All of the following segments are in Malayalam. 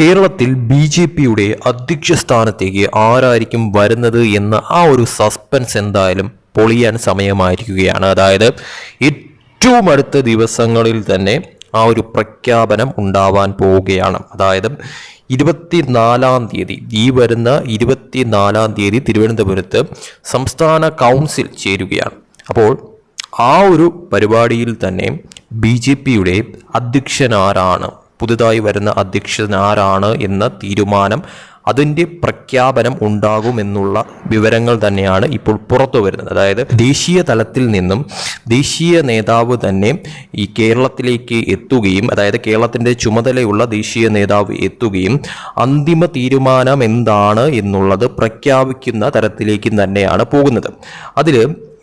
കേരളത്തിൽ ബി ജെ പിയുടെ അധ്യക്ഷ സ്ഥാനത്തേക്ക് ആരായിരിക്കും വരുന്നത് എന്ന ആ ഒരു സസ്പെൻസ് എന്തായാലും പൊളിയാൻ സമയമായിരിക്കുകയാണ്. അതായത് ഏറ്റവും അടുത്ത ദിവസങ്ങളിൽ തന്നെ ആ ഒരു പ്രഖ്യാപനം ഉണ്ടാവാൻ പോവുകയാണ്. അതായത് ഇരുപത്തിനാലാം തീയതി ഈ വരുന്ന ഇരുപത്തിനാലാം തീയതി തിരുവനന്തപുരത്ത് സംസ്ഥാന കൗൺസിൽ ചേരുകയാണ്. അപ്പോൾ ആ ഒരു പരിപാടിയിൽ തന്നെ ബി ജെ പിയുടെ അധ്യക്ഷൻ ആരാണ് പുതുതായി വരുന്ന അധ്യക്ഷൻ ആരാണ് എന്ന തീരുമാനം അതിന്റെ പ്രഖ്യാപനം ഉണ്ടാകുമെന്നുള്ള വിവരങ്ങൾ തന്നെയാണ് ഇപ്പോൾ പുറത്തു വരുന്നത്. അതായത് ദേശീയ തലത്തിൽ നിന്നും ദേശീയ നേതാവ് തന്നെ ഈ കേരളത്തിലേക്ക് എത്തുകയും അതായത് കേരളത്തിന്റെ ചുമതലയുള്ള ദേശീയ നേതാവ് എത്തുകയും അന്തിമ തീരുമാനം എന്താണ് എന്നുള്ളത് പ്രഖ്യാപിക്കുന്ന തരത്തിലേക്ക് തന്നെയാണ് പോകുന്നത്. അതിൽ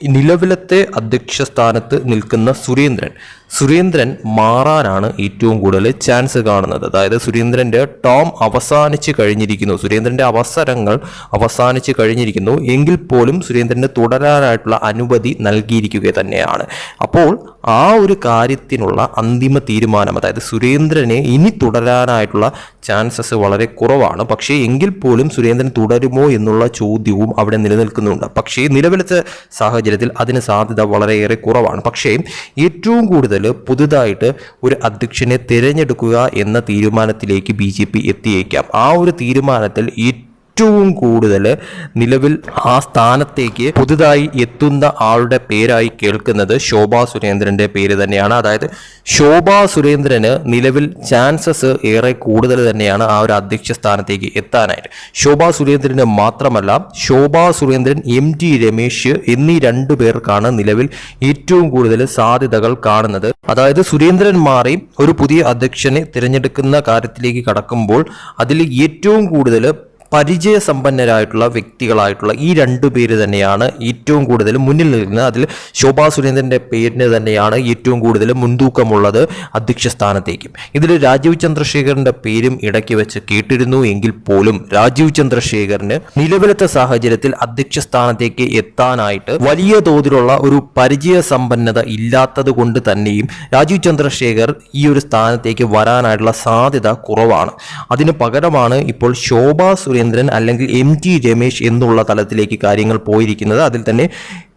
നിലവിലത്തെ അധ്യക്ഷ സ്ഥാനത്ത് നിൽക്കുന്ന സുരേന്ദ്രൻ സുരേന്ദ്രൻ മാറാനാണ് ഏറ്റവും കൂടുതൽ ചാൻസ് കാണുന്നത്. അതായത് സുരേന്ദ്രന്റെ ടോം അവസാനിച്ച് കഴിഞ്ഞിരിക്കുന്നു. സുരേന്ദ്രന്റെ അവസരങ്ങൾ അവസാനിച്ച് കഴിഞ്ഞിരിക്കുന്നു. എങ്കിൽ പോലും സുരേന്ദ്രന് തുടരാനായിട്ടുള്ള അനുമതി നൽകിയിരിക്കുക തന്നെയാണ്. അപ്പോൾ ആ ഒരു കാര്യത്തിനുള്ള അന്തിമ തീരുമാനം അതായത് സുരേന്ദ്രനെ ഇനി തുടരാനായിട്ടുള്ള ചാൻസസ് വളരെ കുറവാണ്. പക്ഷേ എങ്കിൽ പോലും സുരേന്ദ്രൻ തുടരുമോ എന്നുള്ള ചോദ്യവും അവിടെ നിലനിൽക്കുന്നുണ്ട്. പക്ഷേ നിലവിലത്തെ സാഹചര്യത്തിൽ അതിന് സാധ്യത വളരെയേറെ കുറവാണ്. പക്ഷേ ഏറ്റവും കൂടുതൽ പുതുതായിട്ട് ഒരു അധ്യക്ഷനെ തിരഞ്ഞെടുക്കുക എന്ന തീരുമാനത്തിലേക്ക് ബി എത്തിയേക്കാം. ആ ഒരു തീരുമാനത്തിൽ ഏറ്റവും കൂടുതൽ നിലവിൽ ആ സ്ഥാനത്തേക്ക് പുതുതായി എത്തുന്ന ആളുടെ പേരായി കേൾക്കുന്നത് ശോഭാ സുരേന്ദ്രന്റെ പേര് തന്നെയാണ്. അതായത് ശോഭാ സുരേന്ദ്രന് നിലവിൽ ചാൻസസ് ഏറെ കൂടുതൽ തന്നെയാണ് ആ ഒരു അധ്യക്ഷ സ്ഥാനത്തേക്ക് എത്താനായിട്ട്. ശോഭാ സുരേന്ദ്രന് മാത്രമല്ല ശോഭാ സുരേന്ദ്രൻ എം ടി രമേശ് എന്നീ രണ്ടു പേർക്കാണ് നിലവിൽ ഏറ്റവും കൂടുതൽ സാധ്യതകൾ കാണുന്നത്. അതായത് സുരേന്ദ്രൻ മാറി ഒരു പുതിയ അധ്യക്ഷനെ തിരഞ്ഞെടുക്കുന്ന കാര്യത്തിലേക്ക് കടക്കുമ്പോൾ അതിൽ ഏറ്റവും കൂടുതൽ പരിചയസമ്പന്നരായിട്ടുള്ള വ്യക്തികളായിട്ടുള്ള ഈ രണ്ടു പേര് തന്നെയാണ് ഏറ്റവും കൂടുതൽ മുന്നിൽ നിൽക്കുന്നത്. അതിൽ ശോഭാ സുരേന്ദ്രന്റെ പേരിന് തന്നെയാണ് ഏറ്റവും കൂടുതൽ മുൻതൂക്കമുള്ളത് അധ്യക്ഷ സ്ഥാനത്തേക്കും. ഇതിൽ രാജീവ് ചന്ദ്രശേഖരന്റെ പേരും ഇടയ്ക്ക് വെച്ച് കേട്ടിരുന്നു എങ്കിൽ പോലും രാജീവ് ചന്ദ്രശേഖരന് നിലവിലത്തെ സാഹചര്യത്തിൽ അധ്യക്ഷ സ്ഥാനത്തേക്ക് എത്താനായിട്ട് വലിയ തോതിലുള്ള ഒരു പരിചയ സമ്പന്നത ഇല്ലാത്തത് കൊണ്ട് തന്നെയും രാജീവ് ചന്ദ്രശേഖർ ഈ ഒരു സ്ഥാനത്തേക്ക് വരാനായിട്ടുള്ള സാധ്യത കുറവാണ്. അതിന് പകരമാണ് ഇപ്പോൾ ശോഭാ അല്ലെങ്കിൽ എം ടി രമേശ് എന്നുള്ള തലത്തിലേക്ക് കാര്യങ്ങൾ പോയിരിക്കുന്നത്. അതിൽ തന്നെ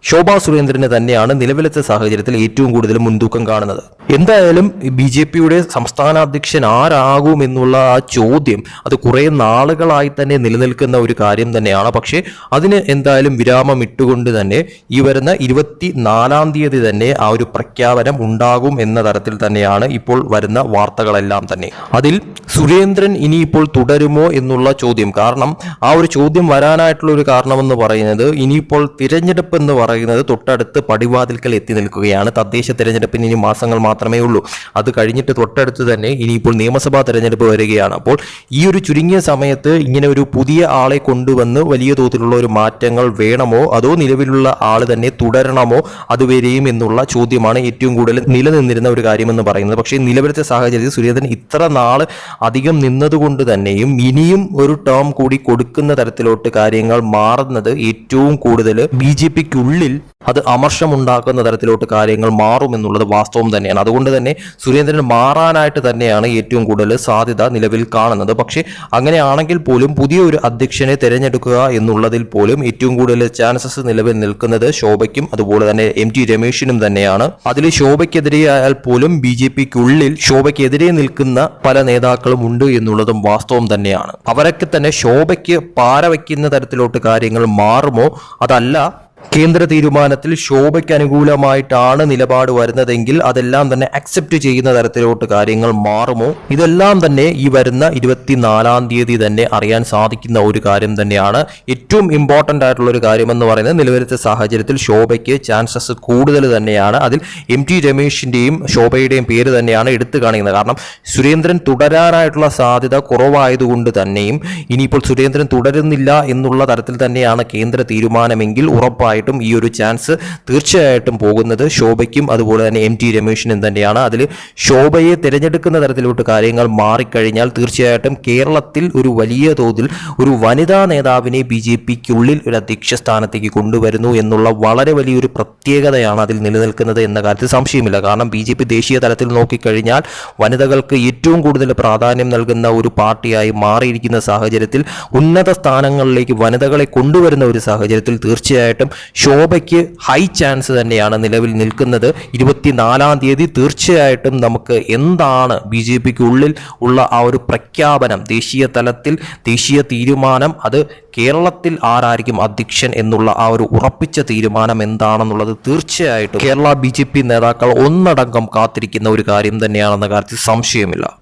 ശോഭാ സുരേന്ദ്രന് തന്നെയാണ് നിലവിലത്തെ സാഹചര്യത്തിൽ ഏറ്റവും കൂടുതൽ മുൻതൂക്കം കാണുന്നത്. എന്തായാലും ബി ജെ പിയുടെ സംസ്ഥാന അധ്യക്ഷൻ ആരാകും എന്നുള്ള ആ ചോദ്യം അത് കുറേ നാളുകളായി തന്നെ നിലനിൽക്കുന്ന ഒരു കാര്യം തന്നെയാണ്. പക്ഷേ അതിന് എന്തായാലും വിരാമം ഇട്ടുകൊണ്ട് തന്നെ ഈ വരുന്ന ഇരുപത്തി നാലാം തീയതി തന്നെ ആ ഒരു പ്രഖ്യാപനം ഉണ്ടാകും എന്ന തരത്തിൽ തന്നെയാണ് ഇപ്പോൾ വരുന്ന വാർത്തകളെല്ലാം തന്നെ. അതിൽ സുരേന്ദ്രൻ ഇനിയിപ്പോൾ തുടരുമോ എന്നുള്ള ചോദ്യം. കാരണം ആ ഒരു ചോദ്യം വരാനായിട്ടുള്ള ഒരു കാരണമെന്ന് പറയുന്നത് ഇനിയിപ്പോൾ തിരഞ്ഞെടുപ്പ് എന്ന് പറയുന്നത് തൊട്ടടുത്ത് പടിവാതിൽക്കൽ എത്തി നിൽക്കുകയാണ്. തദ്ദേശ തെരഞ്ഞെടുപ്പിന് ഇനി മാസങ്ങൾ മാത്രമേ ഉള്ളൂ. അത് കഴിഞ്ഞിട്ട് തൊട്ടടുത്ത് തന്നെ ഇനിയിപ്പോൾ നിയമസഭാ തെരഞ്ഞെടുപ്പ് വരികയാണ്. അപ്പോൾ ഈ ഒരു ചുരുങ്ങിയ സമയത്ത് ഇങ്ങനെ ഒരു പുതിയ ആളെ കൊണ്ടുവന്ന് വലിയ തോതിലുള്ള ഒരു മാറ്റങ്ങൾ വേണമോ? അതോ നിലവിലുള്ള ആൾ തന്നെ തുടരണമോ അതുവരെയും എന്നുള്ള ചോദ്യമാണ് ഏറ്റവും കൂടുതൽ നിലനിന്നിരുന്ന ഒരു കാര്യമെന്ന് പറയുന്നത്. പക്ഷേ നിലവിലത്തെ സാഹചര്യത്തിൽ സുരേന്ദ്രൻ ഇത്ര നാൾ അധികം നിന്നതുകൊണ്ട് തന്നെയും ഇനിയും ഒരു ടേം കൂടി കൊടുക്കുന്ന തരത്തിലോട്ട് കാര്യങ്ങൾ മാറുന്നത് ഏറ്റവും കൂടുതൽ ബി ജെ പിക്കുള്ളിൽ അത് അമർഷമുണ്ടാക്കുന്ന തരത്തിലോട്ട് കാര്യങ്ങൾ മാറുമെന്നുള്ളത് വാസ്തവം തന്നെയാണ്. അതുകൊണ്ട് തന്നെ സുരേന്ദ്രൻ മാറാനായിട്ട് തന്നെയാണ് ഏറ്റവും കൂടുതൽ സാധ്യത നിലവിൽ കാണുന്നത്. പക്ഷേ അങ്ങനെയാണെങ്കിൽ പോലും പുതിയ ഒരു അധ്യക്ഷനെ തിരഞ്ഞെടുക്കുക എന്നുള്ളതിൽ പോലും ഏറ്റവും കൂടുതൽ ചാൻസസ് നിലവിൽ നിൽക്കുന്നത് ശോഭയ്ക്കും അതുപോലെ തന്നെ എം ടി രമേശിനും തന്നെയാണ്. അതിൽ ശോഭയ്ക്കെതിരെ ആയാൽ പോലും ബി ജെ പിക്കുള്ളിൽ ശോഭയ്ക്കെതിരെ നിൽക്കുന്ന പല നേതാക്കളും ഉണ്ട് എന്നുള്ളതും വാസ്തവം തന്നെയാണ്. അവരൊക്കെ തന്നെ ശോഭയ്ക്ക് പാര വയ്ക്കുന്ന തരത്തിലോട്ട് കാര്യങ്ങൾ മാറുമോ? അതല്ല കേന്ദ്ര തീരുമാനത്തിൽ ശോഭയ്ക്ക് അനുകൂലമായിട്ടാണ് നിലപാട് വരുന്നതെങ്കിൽ അതെല്ലാം തന്നെ അക്സെപ്റ്റ് ചെയ്യുന്ന തരത്തിലോട്ട് കാര്യങ്ങൾ മാറുമോ? ഇതെല്ലാം തന്നെ ഈ വരുന്ന ഇരുപത്തിനാലാം തീയതി തന്നെ അറിയാൻ സാധിക്കുന്ന ഒരു കാര്യം തന്നെയാണ്. ഏറ്റവും ഇമ്പോർട്ടന്റ് ആയിട്ടുള്ള ഒരു കാര്യമെന്ന് പറയുന്നത് നിലവിലത്തെ സാഹചര്യത്തിൽ ശോഭയ്ക്ക് ചാൻസസ് കൂടുതൽ തന്നെയാണ്. അതിൽ എം ടി രമേശിന്റെയും ശോഭയുടെയും പേര് തന്നെയാണ് എടുത്തു കാണിക്കുന്നത്. കാരണം സുരേന്ദ്രൻ തുടരാനായിട്ടുള്ള സാധ്യത കുറവായതുകൊണ്ട് തന്നെയും ഇനിയിപ്പോൾ സുരേന്ദ്രൻ തുടരുന്നില്ല എന്നുള്ള തരത്തിൽ തന്നെയാണ് കേന്ദ്ര തീരുമാനമെങ്കിൽ ഉറപ്പായി ഉറപ്പായിട്ടും ഈ ഒരു ചാൻസ് തീർച്ചയായിട്ടും പോകുന്നത് ശോഭയ്ക്കും അതുപോലെ തന്നെ എം ടി രമേശിനും തന്നെയാണ്. അതിൽ ശോഭയെ തിരഞ്ഞെടുക്കുന്ന തരത്തിലോട്ട് കാര്യങ്ങൾ മാറിക്കഴിഞ്ഞാൽ തീർച്ചയായിട്ടും കേരളത്തിൽ ഒരു വലിയ തോതിൽ ഒരു വനിതാ നേതാവിനെ ബി ജെ പിക്കുള്ളിൽ ഒരു അധ്യക്ഷ സ്ഥാനത്തേക്ക് കൊണ്ടുവരുന്നു എന്നുള്ള വളരെ വലിയൊരു പ്രത്യേകതയാണ് അതിൽ നിലനിൽക്കുന്നത് എന്ന കാര്യത്തിൽ സംശയമില്ല. കാരണം ബി ജെ പി ദേശീയ തലത്തിൽ നോക്കിക്കഴിഞ്ഞാൽ വനിതകൾക്ക് ഏറ്റവും കൂടുതൽ പ്രാധാന്യം നൽകുന്ന ഒരു പാർട്ടിയായി മാറിയിരിക്കുന്ന സാഹചര്യത്തിൽ ഉന്നത സ്ഥാനങ്ങളിലേക്ക് വനിതകളെ കൊണ്ടുവരുന്ന ഒരു സാഹചര്യത്തിൽ തീർച്ചയായിട്ടും ശോഭയ്ക്ക് ഹൈ ചാൻസ് തന്നെയാണ് നിലവിൽ നിൽക്കുന്നത്. ഇരുപത്തിനാലാം തീയതി തീർച്ചയായിട്ടും നമുക്ക് എന്താണ് ബി ജെ പിക്ക് ഉള്ളിൽ ഉള്ള ആ ഒരു പ്രഖ്യാപനം? ദേശീയ തലത്തിൽ ദേശീയ തീരുമാനം അത് കേരളത്തിൽ ആരായിരിക്കും അധ്യക്ഷൻ എന്നുള്ള ആ ഒരു ഉറപ്പിച്ച തീരുമാനം എന്താണെന്നുള്ളത് തീർച്ചയായിട്ടും കേരള ബി നേതാക്കൾ ഒന്നടങ്കം കാത്തിരിക്കുന്ന ഒരു കാര്യം തന്നെയാണെന്ന കാര്യത്തിൽ സംശയമില്ല.